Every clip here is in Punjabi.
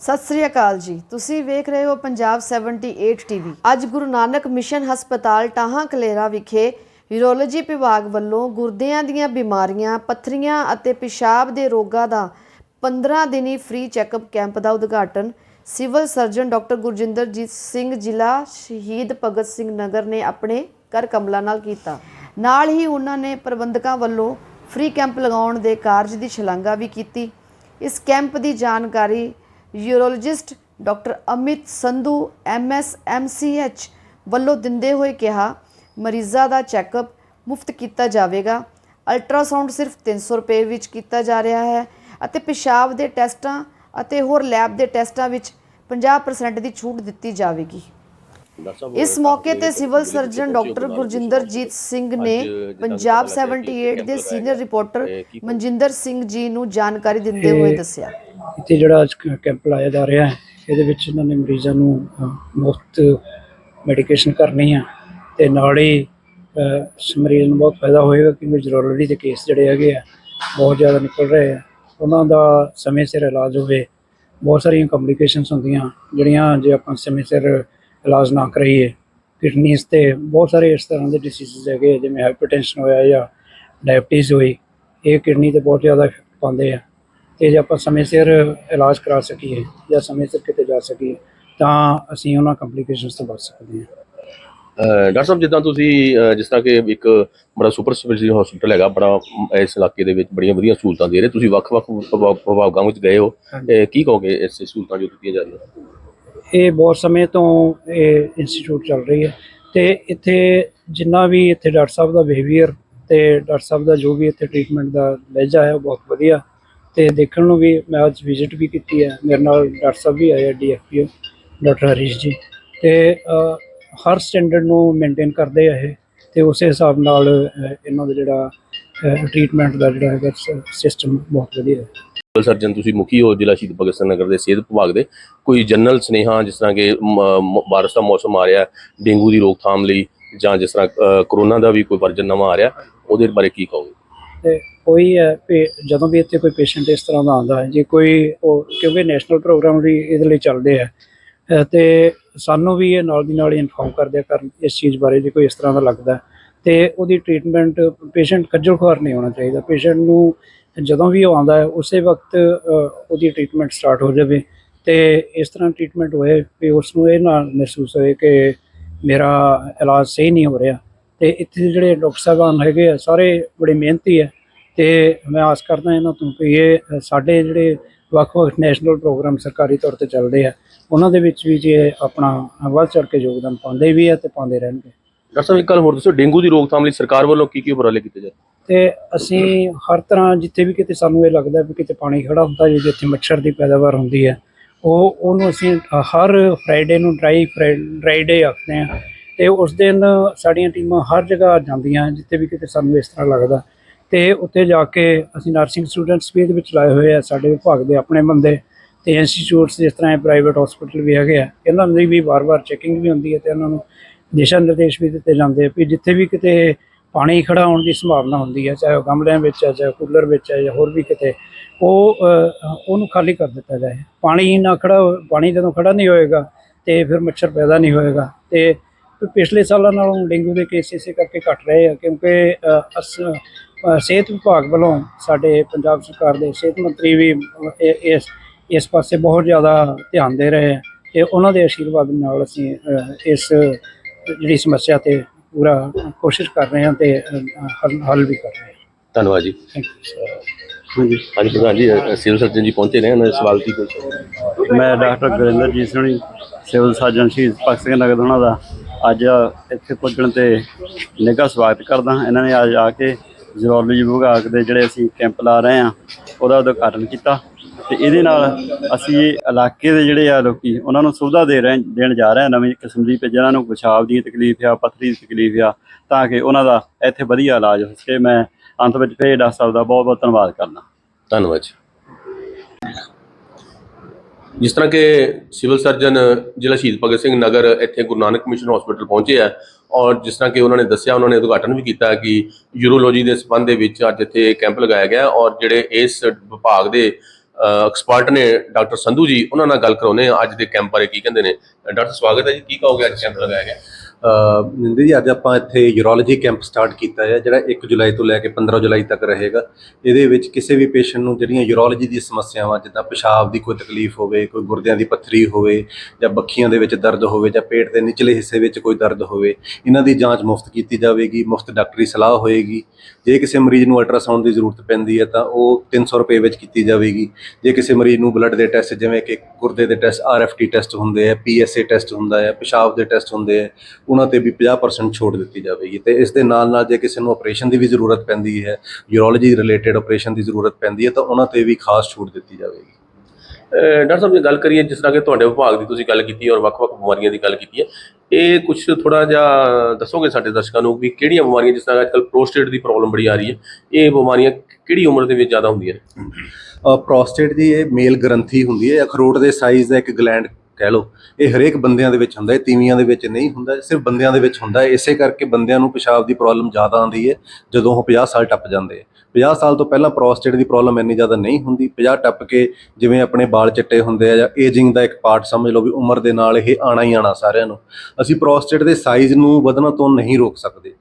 ਸਤਿ ਸ੍ਰੀ ਅਕਾਲ ਜੀ। ਤੁਸੀਂ ਵੇਖ ਰਹੇ ਹੋ ਪੰਜਾਬ 78 ਟੀਵੀ। ਅੱਜ ਗੁਰੂ ਨਾਨਕ ਮਿਸ਼ਨ ਹਸਪਤਾਲ ਟਾਹਾਂ ਕਲੇਰਾ ਵਿਖੇ ਯੂਰੋਲੋਜੀ ਵਿਭਾਗ ਵੱਲੋਂ ਗੁਰਦਿਆਂ ਦੀਆਂ ਬਿਮਾਰੀਆਂ, ਪੱਥਰੀਆਂ ਅਤੇ ਪਿਸ਼ਾਬ ਦੇ ਰੋਗਾਂ ਦਾ 15 ਦਿਨੀ ਫ੍ਰੀ ਚੈੱਕਅਪ ਕੈਂਪ ਦਾ ਉਦਘਾਟਨ civil surgeon doctor Gurjinderjit Singh, ਜ਼ਿਲ੍ਹਾ ਸ਼ਹੀਦ ਭਗਤ ਸਿੰਘ ਨਗਰ ਨੇ ਆਪਣੇ ਕਰ ਕਮਲਾ ਨਾਲ ਕੀਤਾ। ਨਾਲ ਹੀ ਉਹਨਾਂ ਨੇ ਪ੍ਰਬੰਧਕਾਂ ਵੱਲੋਂ ਫ੍ਰੀ ਕੈਂਪ ਲਗਾਉਣ ਦੇ ਕਾਰਜ ਦੀ ਸ਼ਲਾਘਾ ਵੀ ਕੀਤੀ। ਇਸ ਕੈਂਪ ਦੀ ਜਾਣਕਾਰੀ urologist doctor Amit Sandhu MS MCh ਵੱਲੋਂ ਦਿੰਦੇ ਹੋਏ ਕਿਹਾ ਮਰੀਜ਼ਾਂ ਦਾ ਚੈੱਕਅਪ ਮੁਫਤ ਕੀਤਾ ਜਾਵੇਗਾ। ਅਲਟਰਾਸਾਊਂਡ ਸਿਰਫ 300 ਰੁਪਏ ਵਿੱਚ ਕੀਤਾ ਜਾ ਰਿਹਾ ਹੈ ਅਤੇ ਪਿਸ਼ਾਬ ਦੇ ਟੈਸਟਾਂ ਅਤੇ ਹੋਰ ਲੈਬ ਦੇ ਟੈਸਟਾਂ ਵਿੱਚ 50% ਦੀ ਛੂਟ ਦਿੱਤੀ ਜਾਵੇਗੀ। ਇਸ ਮੌਕੇ ਤੇ civil surgeon doctor Gurjinderjit Singh ਨੇ ਪੰਜਾਬ 78 ਦੇ ਸੀਨੀਅਰ ਰਿਪੋਰਟਰ ਮਨਜਿੰਦਰ ਸਿੰਘ ਜੀ ਨੂੰ ਜਾਣਕਾਰੀ ਦਿੰਦੇ ਹੋਏ ਦੱਸਿਆ। ਇੱਥੇ ਜਿਹੜਾ ਅੱਜ ਕ- ਕੈਂਪ ਲਾਇਆ ਜਾ ਰਿਹਾ ਹੈ ਇਹਦੇ ਵਿੱਚ ਇਹਨਾਂ ਨੇ ਮਰੀਜ਼ਾਂ ਨੂੰ ਮੁਫਤ ਮੈਡੀਕੇਸ਼ਨ ਕਰਨੀ ਆ ਤੇ ਨਾਲ ਹੀ ਮਰੀਜ਼ ਨੂੰ ਬਹੁਤ ਫਾਇਦਾ ਹੋਏਗਾ ਕਿਉਂਕਿ ਜ਼ਰੂਰੀ ਦੇ ਕੇਸ ਜਿਹੜੇ ਹੈਗੇ ਆ ਬਹੁਤ ਜ਼ਿਆਦਾ ਨਿਕਲ ਰਹੇ ਆ। ਉਹਨਾਂ ਦਾ ਸਮੇਂ ਸਿਰ ਇਲਾਜ ਹੋਵੇ ਬਹੁਤ ਸਾਰੀਆਂ ਕੰਪਲਿਕੇਸ਼ਨਸ ਹੁੰਦੀਆਂ ਜਿਹੜੀਆਂ ਜੇ ਆਪਾਂ ਸਮੇਂ ਸਿਰ ਇਲਾਜ ਨਾ ਕਰਾਈਏ ਕਿਡਨੀਸ ਤੇ ਬਹੁਤ ਸਾਰੇ ਇਸ ਤਰ੍ਹਾਂ ਦੇ ਡਿਸੀਜ਼ਸ ਹੈਗੇ ਆ, ਜਿਵੇਂ ਹਾਈਪਰਟੈਂਸ਼ਨ ਹੋਇਆ ਜਾਂ ਡਾਇਬਟੀਜ਼ ਹੋਈ ਇਹ ਕਿਡਨੀ ਤੇ ਬਹੁਤ ਜ਼ਿਆਦਾ ਇਫੈਕਟ ਪਾਉਂਦੇ ਆ। ਤੇ ਜੇ ਆਪਾਂ ਸਮੇਂ ਸਿਰ ਇਲਾਜ ਕਰਾ ਸਕੀਏ ਜਾਂ ਸਮੇਂ ਸਿਰ ਕਿਤੇ ਜਾ ਸਕੀਏ ਤਾਂ ਅਸੀਂ ਉਹਨਾਂ ਕੰਪਲਿਕੇਸ਼ਨਸ ਤੋਂ ਬਚ ਸਕਦੇ ਹਾਂ। ਡਾਕਟਰ ਸਾਹਿਬ ਜਿੱਦਾਂ ਤੁਸੀਂ ਅਹ ਜਿਸ ਤਰ੍ਹਾਂ ਕਿ ਇੱਕ ਬੜਾ ਸੁਪਰ ਸਪੈਸ਼ਲਿਟੀ ਹਸਪੀਟਲ ਹੈਗਾ ਬੜਾ ਅਮ, ਇਸ ਇਲਾਕੇ ਦੇ ਵਿੱਚ ਬੜੀਆਂ ਵਧੀਆ ਸਹੂਲਤਾਂ ਦੇ ਰਹੇ। ਤੁਸੀਂ ਵੱਖ-ਵੱਖ ਵਿਭਾ- ਵਿਭਾਗਾਂ ਵਿੱਚ ਗਏ ਹੋ। ਇਹ ਕੀ ਕਹੋਗੇ ਇਸ ਸਹੂਲਤਾਂ ਜੋ ਦਿੱਤੀਆਂ ਜਾ ਰਹੀਆਂ? ਇਹ ਬਹੁਤ ਸਮੇਂ ਤੋਂ ਇਹ ਇੰਸਟੀਚਿਊਟ ਚੱਲ ਰਹੀ ਹੈ ਤੇ ਇੱਥੇ ਜਿੰਨਾ ਵੀ ਇੱਥੇ ਡਾਕਟਰ ਸਾਹਿਬ ਦਾ ਬਿਹੇਵੀਅਰ ਤੇ ਡਾਕਟਰ ਸਾਹਿਬ ਦਾ ਜੋ ਵੀ ਇੱਥੇ ਟ੍ਰੀਟਮੈਂਟ ਦਾ ਲਹਿਜਾ ਹੈ ਉਹ ਬਹੁਤ ਵਧੀਆ। ਤੇ ਦੇਖਣ ਨੂੰ ਵੀ ਮੈਂ ਅੱਜ ਵਿਜ਼ਿਟ ਵੀ ਕੀਤੀ ਹੈ। ਮੇਰੇ ਨਾਲ ਡਾਕਟਰ ਸਾਹਿਬ ਵੀ ਆਏ ਆ ਡੀਐਫਪੀਓ ਡਾਕਟਰ ਹਰੀਸ਼ ਜੀ। ਤੇ ਹਰ ਸਟੈਂਡਰਡ ਨੂੰ ਮੇਨਟੇਨ ਕਰਦੇ ਆ ਇਹ। ਤੇ ਉਸੇ ਹਿਸਾਬ ਨਾਲ ਇਹਨਾਂ ਦਾ ਜਿਹੜਾ ਟ੍ਰੀਟਮੈਂਟ ਦਾ ਜਿਹੜਾ ਹੈਗਾ ਸਿਸਟਮ ਬਹੁਤ ਵਧੀਆ ਹੈ। ਸਿਵਲ ਸਰਜਨ ਤੁਸੀਂ ਮੁਖੀ ਹੋ ਜ਼ਿਲ੍ਹਾ ਸ਼ਹੀਦ ਭਗਤ ਸਿੰਘ ਨਗਰ ਦੇ ਸਿਹਤ ਵਿਭਾਗ ਦੇ। ਕੋਈ ਜਨਰਲ ਸੁਨੇਹਾ ਜਿਸ ਤਰ੍ਹਾਂ ਕਿ, ਮ- ਬਾਰਿਸ਼ ਦਾ ਮੌਸਮ ਆ ਰਿਹਾ, ਡੇਂਗੂ ਦੀ ਰੋਕਥਾਮ ਲਈ ਜਾਂ ਜਿਸ ਤਰ੍ਹਾਂ ਕਰੋਨਾ ਦਾ ਵੀ ਕੋਈ ਵਰਜਨ ਨਵਾਂ ਆ ਰਿਹਾ, ਉਹਦੇ ਬਾਰੇ ਕੀ ਕਹੋਗੇ? ਤੇ ਕੋਈ ਹੈ ਵੀ ਜਦੋਂ ਵੀ ਇੱਥੇ ਕੋਈ ਪੇਸ਼ੈਂਟ ਇਸ ਤਰ੍ਹਾਂ ਦਾ ਆਉਂਦਾ ਹੈ, ਜੇ ਕੋਈ ਉਹ, ਕਿਉਂਕਿ ਨੈਸ਼ਨਲ ਪ੍ਰੋਗਰਾਮ ਵੀ ਇਹਦੇ ਲਈ ਚੱਲਦੇ ਆ ਅਹ ਤੇ ਸਾਨੂੰ ਵੀ ਇਹ ਨਾਲ ਦੀ ਨਾਲ ਇਨਫੋਰਮ ਕਰਦੇ ਆ ਕਰਨ, ਇਸ ਚੀਜ਼ ਬਾਰੇ ਜੇ ਕੋਈ ਇਸ ਤਰ੍ਹਾਂ ਦਾ ਲੱਗਦਾ ਹੈ। ਤੇ ਉਹਦੀ ਟ੍ਰੀਟਮੈਂਟ ਪੇਸ਼ੈਂਟ ਖੱਜਲ ਖੁਆਰ ਨਹੀਂ ਹੋਣਾ ਚਾਹੀਦਾ। ਪੇਸ਼ੈਂਟ ਨੂੰ ਜਦੋਂ ਵੀ ਉਹ ਆਉਂਦਾ ਹੈ, ਉਸੇ ਵਕਤ ਉਹਦੀ ਟ੍ਰੀਟਮੈਂਟ ਸਟਾਰਟ ਹੋ ਜਾਵੇ ਤੇ ਇਸ ਤਰ੍ਹਾਂ ਟ੍ਰੀਟਮੈਂਟ ਹੋਏ ਵੀ ਉਸ ਨੂੰ ਇਹ ਨਾ ਮਹਿਸੂਸ ਹੋਏ ਕਿ ਮੇਰਾ ਇਲਾਜ ਸਹੀ ਨਹੀਂ ਹੋ ਰਿਹਾ। ਤੇ ਇੱਥੇ ਦੇ ਜਿਹੜੇ ਡਾਕਟਰ ਸਾਹਿਬਾਨ ਹੈਗੇ ਆ ਸਾਰੇ ਬੜੇ ਮਿਹਨਤੀ ਹੈ ਤੇ ਮੈਂ ਆਸ ਕਰਦਾ ਇਹਨਾਂ ਤੋਂ ਕਿ ਇਹ ਸਾਡੇ ਜਿਹੜੇ ਵੱਖ-ਵੱਖ ਨੈਸ਼ਨਲ ਪ੍ਰੋਗਰਾਮ ਸਰਕਾਰੀ ਤੌਰ ਤੇ ਚੱਲਦੇ ਆ ਉਹਨਾਂ ਦੇ ਵਿੱਚ ਵੀ ਜੇ ਆਪਣਾ ਵੱਧ ਚੜ ਕੇ ਯੋਗਦਾਨ ਪਾਉਂਦੇ ਵੀ ਆ ਤੇ ਪਾਉਂਦੇ ਰਹਿਣਗੇ। ਡਾਕਟਰ ਸਾਹਿਬ ਇੱਕ ਗੱਲ ਹੋਰ ਦੱਸੋ ਡੇਂਗੂ ਦੀ ਰੋਕਥਾਮ ਲਈ ਸਰਕਾਰ ਵੱਲੋਂ ਕੀ ਕੀ ਉਪਰਾਲੇ ਕੀਤੇ ਜਾ ਤੇ ਅਸੀਂ ਹਰ ਤਰ੍ਹਾਂ ਜਿੱਥੇ ਵੀ ਕਿਤੇ ਸਾਨੂੰ ਇਹ ਲੱਗਦਾ ਵੀ ਕਿਤੇ ਪਾਣੀ ਖੜਾ ਹੁੰਦਾ ਜੇ ਜਿੱਥੇ ਮੱਛਰ ਦੀ ਪੈਦਾਵਾਰ ਹੁੰਦੀ ਹੈ ਉਹ ਉਹਨੂੰ ਅਸੀਂ ਹਰ ਫਰਾਈਡੇ ਨੂੰ ਡਰਾਈ ਡਰਾਈ ਡੇ ਆਖਦੇ ਆ। ਤੇ ਉਸ ਦਿਨ ਸਾਡੀਆਂ ਟੀਮਾਂ ਹਰ ਜਗ੍ਹਾ ਜਾਂਦੀਆਂ ਜਿੱਥੇ ਵੀ ਕਿਤੇ ਸਾਨੂੰ ਇਸ ਤਰ੍ਹਾਂ ਲੱਗਦਾ। ਤੇ ਉੱਥੇ ਜਾ ਕੇ ਅਸੀਂ ਨਰਸਿੰਗ ਸਟੂਡੈਂਟਸ ਵੀ ਇਹਦੇ ਵਿੱਚ ਲਾਏ ਹੋਏ ਆ, ਸਾਡੇ ਵਿਭਾਗ ਦੇ ਆਪਣੇ ਬੰਦੇ ਤੇ ਇੰਸਟੀਚਿਊਟਸ ਜਿਸ ਤਰ੍ਹਾਂ ਪ੍ਰਾਈਵੇਟ ਹਸਪੀਟਲ ਵੀ ਹੈਗੇ ਆ, ਇਹਨਾਂ ਦੀ ਵੀ ਵਾਰ-ਵਾਰ ਚੈਕਿੰਗ ਵੀ ਹੁੰਦੀ ਹੈ ਤੇ ਉਹਨਾਂ ਨੂੰ ਦਿਸ਼ਾ ਨਿਰਦੇਸ਼ ਵੀ ਦਿੱਤੇ ਜਾਂਦੇ ਆ ਵੀ ਜਿੱਥੇ ਵੀ ਕਿਤੇ ਪਾਣੀ ਖੜਾ ਹੋਣ ਦੀ ਸੰਭਾਵਨਾ ਹੁੰਦੀ ਹੈ, ਚਾਹੇ ਉਹ ਗਮਲਿਆਂ ਵਿੱਚ ਹੈ ਚਾਹੇ ਕੂਲਰ ਵਿੱਚ ਹੈ ਜਾਂ ਹੋਰ ਵੀ ਕਿਤੇ, ਉਹ ਉਹਨੂੰ ਖਾਲੀ ਕਰ ਦਿੱਤਾ ਜਾਏ। ਪਾਣੀ ਨਾ ਖੜਾ ਹੋ- ਪਾਣੀ ਜਦੋਂ ਖੜਾ ਨਹੀਂ ਹੋਏਗਾ ਤੇ ਫਿਰ ਮੱਛਰ ਪੈਦਾ ਨਹੀਂ ਹੋਏਗਾ ਤੇ ਪਿਛਲੇ ਸਾਲਾਂ ਨਾਲੋਂ ਡੇਂਗੂ ਦੇ ਕੇਸ ਇਸੇ ਕਰਕੇ ਘਟ ਰਹੇ ਆ ਕਿਉਂਕਿ ਸਿਹਤ ਵਿਭਾਗ ਵੱਲੋਂ ਸਾਡੇ ਪੰਜਾਬ ਸਰਕਾਰ ਦੇ ਸਿਹਤ ਮੰਤਰੀ ਵੀ ਇਹ- ਇਸ ਇਸ ਪਾਸੇ ਬਹੁਤ ਜ਼ਿਆਦਾ ਧਿਆਨ ਦੇ ਰਹੇ ਆ ਤੇ ਉਹਨਾਂ ਦੇ ਆਸ਼ੀਰਵਾਦ ਨਾਲ ਅਸੀਂ ਇਸ ਜਿਹੜੀ ਸਮੱਸਿਆ ਤੇ ਪੂਰਾ ਕੋਸ਼ਿਸ਼ ਕਰ ਰਹੇ ਹਾਂ ਤੇ ਹੱਲ ਵੀ ਕਰ ਰਹੇ ਹਾਂ। ਧੰਨਵਾਦ ਜੀ। ਹਾਂਜੀ। ਹਾਂਜੀ ਪ੍ਰਧਾਨ ਜੀ ਸਿਵਲ ਸਰਜਨ ਜੀ ਪਹੁੰਚੇ ਨੇ ਉਹਨਾਂ ਦੇ ਸਵਾਲ ਕੀ ਕੋਈ ਮੈਂ doctor Gurinderjit Singh civil surgeon Shaheed Bhagat Singh ਨਗਰ ਉਹਨਾਂ ਦਾ। ਅੱਜ ਇੱਥੇ ਪੁੱਜਣ ਤੇ ਨਿੱਘਾ ਸਵਾਗਤ ਕਰਦਾ ਇਹਨਾਂ ਨੇ ਅੱਜ ਆ ਕੇ ਜ਼ੂਲੋਜੀ ਵਿਭਾਗ ਦੇ ਜਿਹੜੇ ਅਸੀਂ ਕੈਂਪ ਲਾ ਰਹੇ ਆ ਉਹਦਾ ਉਦਘਾਟਨ ਕੀਤਾ ਤੇ ਇਹਦੇ ਨਾਲ ਅਸੀਂ ਇਲਾਕੇ ਦੇ ਜਿਹੜੇ ਆ ਲੋਕੀ, ਉਹਨਾਂ ਨੂੰ ਸੁਵਿਧਾ ਦੇ ਰਹੇ ਦੇਣ ਜਾ ਰਹੇ ਆ ਨਵੀਂ ਕਿਸਮ ਦੀ ਤੇ ਜਿਹਨਾਂ ਨੂੰ ਪਿਸ਼ਾਬ ਦੀ ਤਕਲੀਫ ਆ, ਪੱਥਰੀ ਦੀ ਤਕਲੀਫ ਆ, ਤਾਂ ਕਿ ਉਹਨਾਂ ਦਾ ਇੱਥੇ ਵਧੀਆ ਇਲਾਜ ਹੋ ਸਕੇ। ਮੈਂ ਅੰਤ ਵਿੱਚ ਫੇਰ ਡਾਕਟਰ ਸਾਹਿਬ ਦਾ ਬਹੁਤ ਬਹੁਤ ਧੰਨਵਾਦ ਕਰਦਾ। ਧੰਨਵਾਦ ਜੀ। ਜਿਸ ਤਰ੍ਹਾਂ ਕਿ ਸਿਵਲ ਸਰਜਨ ਜ਼ਿਲ੍ਹਾ ਸ਼ਹੀਦ ਭਗਤ ਸਿੰਘ ਨਗਰ ਇੱਥੇ ਗੁਰੂ ਨਾਨਕ ਮਿਸ਼ਨ ਹਸਪੀਟਲ ਪਹੁੰਚੇ ਆ, ਔਰ ਜਿਸ ਤਰ੍ਹਾਂ ਕਿ ਉਹਨਾਂ ਨੇ ਦੱਸਿਆ, ਉਹਨਾਂ ਨੇ ਉਦਘਾਟਨ ਵੀ ਕੀਤਾ ਕਿ ਯੂਰੋਲੋਜੀ ਦੇ ਸੰਬੰਧ ਦੇ ਵਿੱਚ ਅੱਜ ਇੱਥੇ ਕੈਂਪ ਲਗਾਇਆ ਗਿਆ, ਔਰ ਜਿਹੜੇ ਇਸ ਵਿਭਾਗ ਦੇ ਐਕਸਪਰਟ ਨੇ ਡਾਕਟਰ ਸੰਧੂ ਜੀ, ਉਹਨਾਂ ਨਾਲ ਗੱਲ ਕਰਾਉਨੇ ਆ ਅੱਜ ਦੇ ਕੈਂਪ ਬਾਰੇ ਕੀ ਕਹਿੰਦੇ ਨੇ। ਡਾਕਟਰ, ਸਵਾਗਤ ਹੈ ਜੀ। ਕੀ ਕਹੋਗੇ ਅੱਜ ਕੈਂਪ ਲਗਾਇਆ ਗਿਆ? ਨਿੰਦੇ ਜੀ, ਅੱਜ ਆਪਾਂ ਇੱਥੇ ਯੂਰੋਲੋਜੀ ਕੈਂਪ ਸਟਾਰਟ ਕੀਤਾ ਹੈ, ਜਿਹੜਾ 1 ਜੁਲਾਈ ਤੋਂ ਲੈ ਕੇ 15 ਜੁਲਾਈ ਤੱਕ ਰਹੇਗਾ। ਇਹਦੇ ਵਿੱਚ ਕਿਸੇ ਵੀ ਪੇਸ਼ੈਂਟ ਨੂੰ ਜਿਹੜੀਆਂ ਯੂਰੋਲੋਜੀ ਦੀ ਸਮੱਸਿਆਵਾਂ, ਜਿੱਦਾਂ ਪਿਸ਼ਾਬ ਦੀ ਕੋਈ ਤਕਲੀਫ ਹੋਵੇ, ਕੋਈ ਗੁਰਦਿਆਂ ਦੀ ਪੱਥਰੀ ਹੋਵੇ, ਜਾਂ ਬੱਖੀਆਂ ਦੇ ਵਿੱਚ ਦਰਦ ਹੋਵੇ, ਜਾਂ ਪੇਟ ਦੇ ਨਿਚਲੇ ਹਿੱਸੇ ਵਿੱਚ ਕੋਈ ਦਰਦ ਹੋਵੇ, ਇਹਨਾਂ ਦੀ ਜਾਂਚ ਮੁਫਤ ਕੀਤੀ ਜਾਵੇਗੀ, ਮੁਫਤ ਡਾਕਟਰੀ ਸਲਾਹ ਹੋਏਗੀ। ਜੇ ਕਿਸੇ ਮਰੀਜ਼ ਨੂੰ ਅਲਟਰਾਸਾਊਂਡ ਦੀ ਜ਼ਰੂਰਤ ਪੈਂਦੀ ਹੈ, ਤਾਂ ਉਹ 300 ਰੁਪਏ ਵਿੱਚ ਕੀਤੀ ਜਾਵੇਗੀ। ਜੇ ਕਿਸੇ ਮਰੀਜ਼ ਨੂੰ ਬਲੱਡ ਦੇ ਟੈਸਟ ਜਿਵੇਂ ਕਿ ਗੁਰਦੇ ਦੇ ਟੈਸਟ ਆਰਐਫਟੀ ਟੈਸਟ ਹੁੰਦੇ ਆ ਪੀਐਸਏ ਟੈਸਟ ਹੁੰਦਾ ਹੈ ਪਿਸ਼ਾਬ ਦੇ ਟੈਸਟ ਹੁੰਦੇ ਆ ਉਹਨਾਂ ਤੇ ਵੀ 50% ਛੋਟ ਦਿੱਤੀ ਜਾਵੇਗੀ ਤੇ ਇਸ ਦੇ ਨਾਲ ਨਾਲ ਜੇ ਕਿਸੇ ਨੂੰ ਆਪਰੇਸ਼ਨ ਦੀ ਵੀ ਜ਼ਰੂਰਤ ਪੈਂਦੀ ਹੈ ਯੂਰੋਲੋਜੀ ਰਿਲੇਟਡ ਆਪਰੇਸ਼ਨ ਦੀ ਜ਼ਰੂਰਤ ਪੈਂਦੀ ਹੈ ਤਾਂ ਉਹਨਾਂ ਤੇ ਵੀ ਖਾਸ ਛੂਟ ਦਿੱਤੀ ਜਾਵੇਗੀ। ਡਾਕਟਰ ਸਾਹਿਬ ਜੇ ਗੱਲ ਕਰੀਏ ਜਿਸ ਤਰ੍ਹਾਂ ਕਿ ਤੁਹਾਡੇ ਵਿਭਾਗ ਦੀ ਤੁਸੀਂ ਗੱਲ ਕੀਤੀ ਔਰ ਵੱਖ-ਵੱਖ ਬਿਮਾਰੀਆਂ ਦੀ ਗੱਲ ਕੀਤੀ ਹੈ ਇਹ ਕੁਝ ਥੋੜਾ ਜਿਹਾ ਦੱਸੋਗੇ ਸਾਡੇ ਦਰਸ਼ਕਾਂ ਨੂੰ ਵੀ ਕਿਹੜੀਆਂ ਬਿਮਾਰੀਆਂ ਜਿਸ ਤਰ੍ਹਾਂ ਅੱਜਕੱਲ ਪ੍ਰੋਸਟੇਟ ਦੀ ਪ੍ਰੋਬਲਮ ਬੜੀ ਆ ਰਹੀ ਹੈ ਇਹ ਬਿਮਾਰੀਆਂ ਕਿਹੜੀ ਉਮਰ ਦੇ ਵਿੱਚ ਜ਼ਿਆਦਾ ਹੁੰਦੀਆਂ ਨੇ? ਪ੍ਰੋਸਟੇਟ ਦੀ ਇਹ ਮੇਲ ਗ੍ਰੰਥੀ ਹੁੰਦੀ ਹੈ ਅਖਰੋਟ ਦੇ ਸਾਈਜ਼ ਦਾ ਇੱਕ ਗਲੈਂਡ ਕਹਿ ਲਓ, ਇਹ ਹਰੇਕ ਬੰਦਿਆਂ ਦੇ ਵਿੱਚ ਹੁੰਦਾ ਹੈ ਤੀਵੀਆਂ ਦੇ ਵਿੱਚ ਨਹੀਂ ਹੁੰਦਾ ਸਿਰਫ ਬੰਦਿਆਂ ਦੇ ਵਿੱਚ ਹੁੰਦਾ ਹੈ ਇਸੇ ਕਰਕੇ ਬੰਦਿਆਂ ਨੂੰ ਪਿਸ਼ਾਬ ਦੀ ਪ੍ਰੋਬਲਮ ਜ਼ਿਆਦਾ ਆਉਂਦੀ ਹੈ, ਜਦੋਂ ਉਹ 50 ਸਾਲ ਟੱਪ ਜਾਂਦੇ ਆ 50 ਸਾਲ ਤੋਂ ਪਹਿਲਾਂ ਪ੍ਰੋਸਟੇਟ ਦੀ ਪ੍ਰੋਬਲਮ ਇੰਨੀ ਜ਼ਿਆਦਾ ਨਹੀਂ ਹੁੰਦੀ 50 ਟੱਪ ਕੇ ਜਿਵੇਂ ਆਪਣੇ ਵਾਲ ਚਿੱਟੇ ਹੁੰਦੇ ਆ ਜਾਂ ਏਜਿੰਗ ਦਾ ਇੱਕ ਪਾਰਟ ਸਮਝ ਲਓ ਵੀ ਉਮਰ ਦੇ ਨਾਲ ਇਹ ਆਣਾ ਹੀ ਆਣਾ ਸਾਰਿਆਂ ਨੂੰ। ਅਸੀਂ ਪ੍ਰੋਸਟੇਟ ਦੇ ਸਾਈਜ਼ ਨੂੰ ਵਧਣਾ ਤੋਂ ਨਹੀਂ ਰੋਕ ਸਕਦੇ,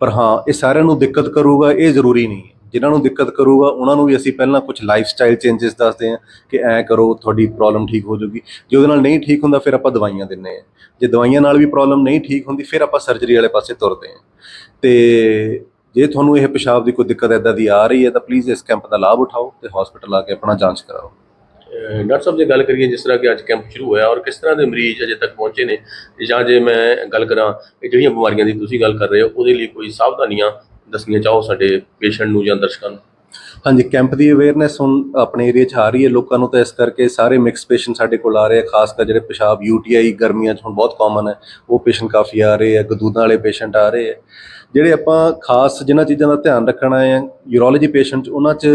ਪਰ ਹਾਂ, ਇਹ ਸਾਰਿਆਂ ਨੂੰ ਦਿੱਕਤ ਕਰੂਗਾ, ਇਹ ਜ਼ਰੂਰੀ ਨਹੀਂ ਹੈ। ਜਿਨ੍ਹਾਂ ਨੂੰ ਦਿੱਕਤ ਕਰੂਗਾ, ਉਹਨਾਂ ਨੂੰ ਵੀ ਅਸੀਂ ਪਹਿਲਾਂ ਕੁਝ ਲਾਈਫ ਸਟਾਈਲ ਚੇਂਜਸ ਦੱਸਦੇ ਹਾਂ ਕਿ ਐ ਕਰੋ, ਤੁਹਾਡੀ ਪ੍ਰੋਬਲਮ ਠੀਕ ਹੋ ਜਾਊਗੀ। ਜੇ ਉਹਦੇ ਨਾਲ ਨਹੀਂ ਠੀਕ ਹੁੰਦਾ, ਫਿਰ ਆਪਾਂ ਦਵਾਈਆਂ ਦਿੰਨੇ ਆ ਜੇ ਦਵਾਈਆਂ ਨਾਲ ਵੀ ਪ੍ਰੋਬਲਮ ਨਹੀਂ ਠੀਕ ਹੁੰਦੀ, ਫਿਰ ਆਪਾਂ ਸਰਜਰੀ ਵਾਲੇ ਪਾਸੇ ਤੁਰਦੇ ਹਾਂ। ਤੇ ਜੇ ਤੁਹਾਨੂੰ ਇਹ ਪਿਸ਼ਾਬ ਦੀ ਕੋਈ ਦਿੱਕਤ ਐਦਾਂ ਦੀ ਆ ਰਹੀ ਹੈ, ਤਾਂ ਪਲੀਜ਼ ਇਸ ਕੈਂਪ ਦਾ ਲਾਭ ਉਠਾਓ ਤੇ ਹਸਪੀਟਲ ਆ ਕੇ ਆਪਣਾ ਜਾਂਚ ਕਰਾਓ। ਡਾਕਟਰ ਸਾਹਿਬ, ਜੇ ਗੱਲ ਕਰੀਏ ਜਿਸ ਤਰ੍ਹਾਂ ਕਿ ਅੱਜ ਕੈਂਪ ਸ਼ੁਰੂ ਹੋਇਆ ਔਰ ਕਿਸ ਤਰ੍ਹਾਂ ਦੇ ਮਰੀਜ਼ ਅਜੇ ਤੱਕ ਪਹੁੰਚੇ ਨੇ, ਜਾਂ ਜੇ ਮੈਂ ਗੱਲ ਕਰਾਂ ਕਿ ਜਿਹੜੀਆਂ ਬਿਮਾਰੀਆਂ ਦੀ ਤੁਸੀਂ ਗੱਲ ਕਰ ਰਹੇ ਹੋ, ਉਹਦੇ ਲਈ ਕੋਈ ਸਾਵਧਾਨੀਆਂ ਦੱਸਣੀਆਂ ਚਾਹੋ ਸਾਡੇ ਪੇਸ਼ੈਂਟ ਨੂੰ ਜਾਂ ਦਰਸ਼ਕਾਂ ਨੂੰ? ਹਾਂਜੀ, ਕੈਂਪ ਦੀ ਅਵੇਅਰਨੈਸ ਹੁਣ ਆਪਣੇ ਏਰੀਆ 'ਚ ਆ ਰਹੀ ਹੈ। ਲੋਕਾਂ ਨੂੰ ਤਾਂ ਇਸ ਕਰਕੇ ਸਾਰੇ ਮਿਕਸ ਪੇਸ਼ੈਂਟ ਸਾਡੇ ਕੋਲ ਆ ਰਹੇ ਆ, ਖਾਸ ਕਰ ਜਿਹੜੇ ਪਿਸ਼ਾਬ ਯੂਟੀਆਈ ਗਰਮੀਆਂ 'ਚ ਹੁਣ ਬਹੁਤ ਕਾਮਨ ਹੈ। ਉਹ ਪੇਸ਼ੈਂਟ ਕਾਫੀ ਆ ਰਹੇ ਆ, ਗਦੂਦਾਂ ਵਾਲੇ ਪੇਸ਼ੈਂਟ ਆ ਰਹੇ ਆ। ਜਿਹੜੇ ਆਪਾਂ ਖਾਸ ਜਿਨ੍ਹਾਂ ਚੀਜ਼ਾਂ ਦਾ ਧਿਆਨ ਰੱਖਣਾ ਹੈ ਯੂਰੋਲੋਜੀ ਪੇਸ਼ੈਂਟ 'ਚ ਉਹਨਾਂ 'ਚ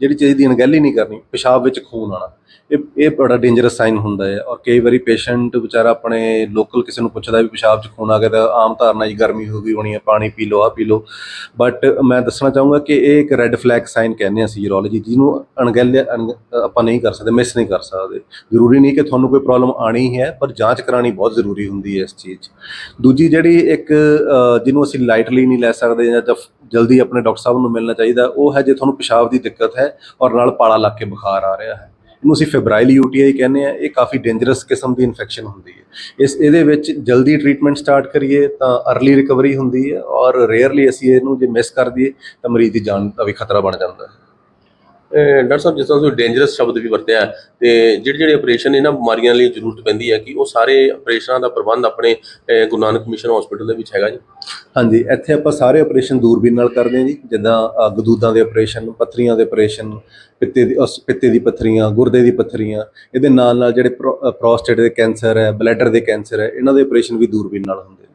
ਜਿਹੜੀ ਚੀਜ਼ ਦੀ ਅਣਗਹਿਲੀ ਨਹੀਂ ਕਰਨੀ, ਪਿਸ਼ਾਬ ਵਿੱਚ ਖੂਨ ਆਣਾ ਇਹ ਇਹ ਬੜਾ ਡੇਂਜਰਸ ਸਾਈਨ ਹੁੰਦਾ ਹੈ ਔਰ ਕਈ ਵਾਰੀ ਪੇਸ਼ੈਂਟ ਵਿਚਾਰਾ ਆਪਣੇ ਲੋਕਲ ਕਿਸੇ ਨੂੰ ਪੁੱਛਦਾ ਵੀ ਪਿਸ਼ਾਬ 'ਚ ਖੂਨ ਆ ਗਿਆ ਤਾਂ ਆਮ ਧਾਰਨਾ ਜੀ ਗਰਮੀ ਹੋ ਗਈ ਹੋਣੀ ਹੈ, ਪਾਣੀ ਪੀ ਲਓ ਆ ਪੀ ਲਓ। ਬਟ ਮੈਂ ਦੱਸਣਾ ਚਾਹੂੰਗਾ ਕਿ ਇਹ ਇੱਕ ਰੈੱਡ ਫਲੈਗ ਸਾਈਨ ਕਹਿੰਦੇ ਹਾਂ ਅਸੀਂ ਯੂਰੋਲੋਜੀ ਜਿਹਨੂੰ ਅਣਗਹਿਲ ਅਣ- ਆਪਾਂ ਨਹੀਂ ਕਰ ਸਕਦੇ ਮਿਸ ਨਹੀਂ ਕਰ ਸਕਦੇ। ਜ਼ਰੂਰੀ ਨਹੀਂ ਕਿ ਤੁਹਾਨੂੰ ਕੋਈ ਪ੍ਰੋਬਲਮ ਆਣੀ ਹੀ ਹੈ, ਪਰ ਜਾਂਚ ਕਰਾਣੀ ਬਹੁਤ ਜ਼ਰੂਰੀ ਹੁੰਦੀ ਹੈ ਇਸ ਚੀਜ਼ 'ਚ। ਦੂਜੀ ਜਿਹੜੀ ਇੱਕ ਜਿਹਨੂੰ ਅਸੀਂ ਲਾਈਟਲੀ ਨਹੀਂ ਲੈ ਸਕਦੇ ਜਾਂ ਜਲਦੀ ਆਪਣੇ ਡਾਕਟਰ ਸਾਹਿਬ ਨੂੰ ਮਿਲਣਾ ਚਾਹੀਦਾ, ਉਹ ਹੈ ਜੇ ਤੁਹਾਨੂੰ ਪਿਸ਼ਾਬ ਦੀ ਦਿੱਕਤ ਹੈ ਔਰ ਨਾਲ ਪਾਲਾ ਲੱਗ ਕੇ ਬੁਖਾਰ ਆ ਰਿਹਾ ਹੈ। ਇਹਨੂੰ ਅਸੀਂ ਫੈਬਰਾਈਲ ਯੂਟੀਆਈ ਕਹਿੰਦੇ ਆ ਇਹ ਕਾਫੀ ਡੇਂਜਰਸ ਕਿਸਮ ਦੀ ਇਨਫੈਕਸ਼ਨ ਹੁੰਦੀ ਹੈ। ਇਸ, ਇਹਦੇ ਵਿੱਚ ਜਲਦੀ ਟ੍ਰੀਟਮੈਂਟ ਸਟਾਰਟ ਕਰੀਏ ਤਾਂ अर्ਲੀ ਰਿਕਵਰੀ ਹੁੰਦੀ ਹੈ ਔਰ ਰੇਅਰਲੀ ਅਸੀਂ ਇਹਨੂੰ ਜੇ ਮਿਸ ਕਰ ਦਈਏ ਤਾਂ ਮਰੀਜ਼ ਦੀ ਜਾਨ ਦਾ ਵੀ ਖਤਰਾ ਬਣ ਜਾਂਦਾ ਹੈ। ਡਾਕਟਰ ਸਾਹਿਬ ਜਿਸ ਤਰ੍ਹਾਂ ਤੁਸੀਂ ਡੇਂਜਰਸ ਸ਼ਬਦ ਵੀ ਵਰਤਿਆ ਹੈ, ਤੇ ਜਿਹੜੇ ਜਿਹੜੇ ਆਪਰੇਸ਼ਨ ਇਹਨਾਂ ਬਿਮਾਰੀਆਂ ਲਈ ਜ਼ਰੂਰਤ ਪੈਂਦੀ ਹੈ ਕਿ ਉਹ ਸਾਰੇ ਆਪਰੇਸ਼ਨਾਂ ਦਾ ਪ੍ਰਬੰਧ ਆਪਣੇ ਗੁਰੂ ਨਾਨਕ ਮਿਸ਼ਨ ਹਸਪੀਟਲ ਦੇ ਵਿੱਚ ਹੈਗਾ ਜੀ? ਹਾਂਜੀ ਇੱਥੇ ਆਪਾਂ ਸਾਰੇ ਆਪਰੇਸ਼ਨ ਦੂਰਬੀਨ ਨਾਲ ਕਰਦੇ ਹਾਂ ਜੀ ਜਿੱਦਾਂ ਅ, ਗਦੂਦਾਂ ਦੇ ਆਪਰੇਸ਼ਨ ਪੱਥਰੀਆਂ ਦੇ ਆਪਰੇਸ਼ਨ ਪਿੱਤੇ ਦੀ ਉਸ ਪਿੱਤੇ ਦੀ ਪੱਥਰੀਆਂ ਗੁਰਦੇ ਦੀ ਪੱਥਰੀਆਂ ਇਹਦੇ ਨਾਲ ਨਾਲ ਜਿਹੜੇ ਪ੍ਰੋਸਟੇਟ ਦੇ ਕੈਂਸਰ ਹੈ ਬਲੈਡਰ ਦੇ ਕੈਂਸਰ ਹੈ ਇਹਨਾਂ ਦੇ ਆਪਰੇਸ਼ਨ ਵੀ ਦੂਰਬੀਨ ਨਾਲ ਹੁੰਦੇ